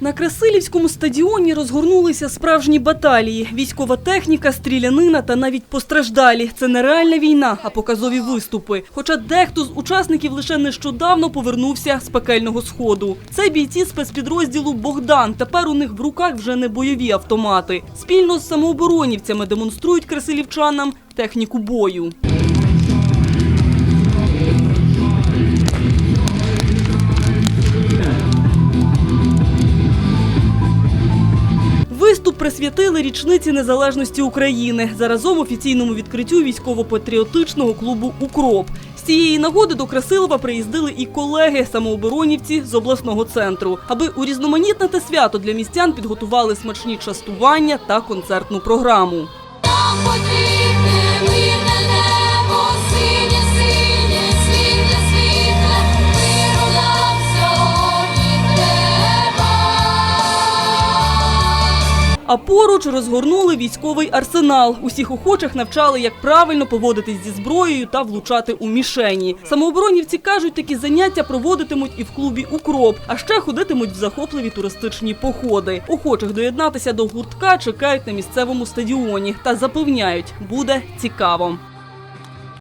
На Красилівському стадіоні розгорнулися справжні баталії. Військова техніка, стрілянина та навіть постраждалі. Це не реальна війна, а показові виступи. Хоча дехто з учасників лише нещодавно повернувся з пекельного сходу. Це бійці спецпідрозділу Богдан. Тепер у них в руках вже не бойові автомати. Спільно з самооборонівцями демонструють красилівчанам техніку бою. Присвятили річниці незалежності України заразом офіційному відкриттю військово-патріотичного клубу Укроп. З цієї нагоди до Красилова приїздили і колеги самооборонівці з обласного центру. Аби урізноманітнити свято для містян підготували смачні частування та концертну програму. А поруч розгорнули військовий арсенал. Усіх охочих навчали, як правильно поводитись зі зброєю та влучати у мішені. Самооборонівці кажуть, такі заняття проводитимуть і в клубі Укроп, а ще ходитимуть в захопливі туристичні походи. Охочих доєднатися до гуртка чекають на місцевому стадіоні та запевняють, буде цікаво.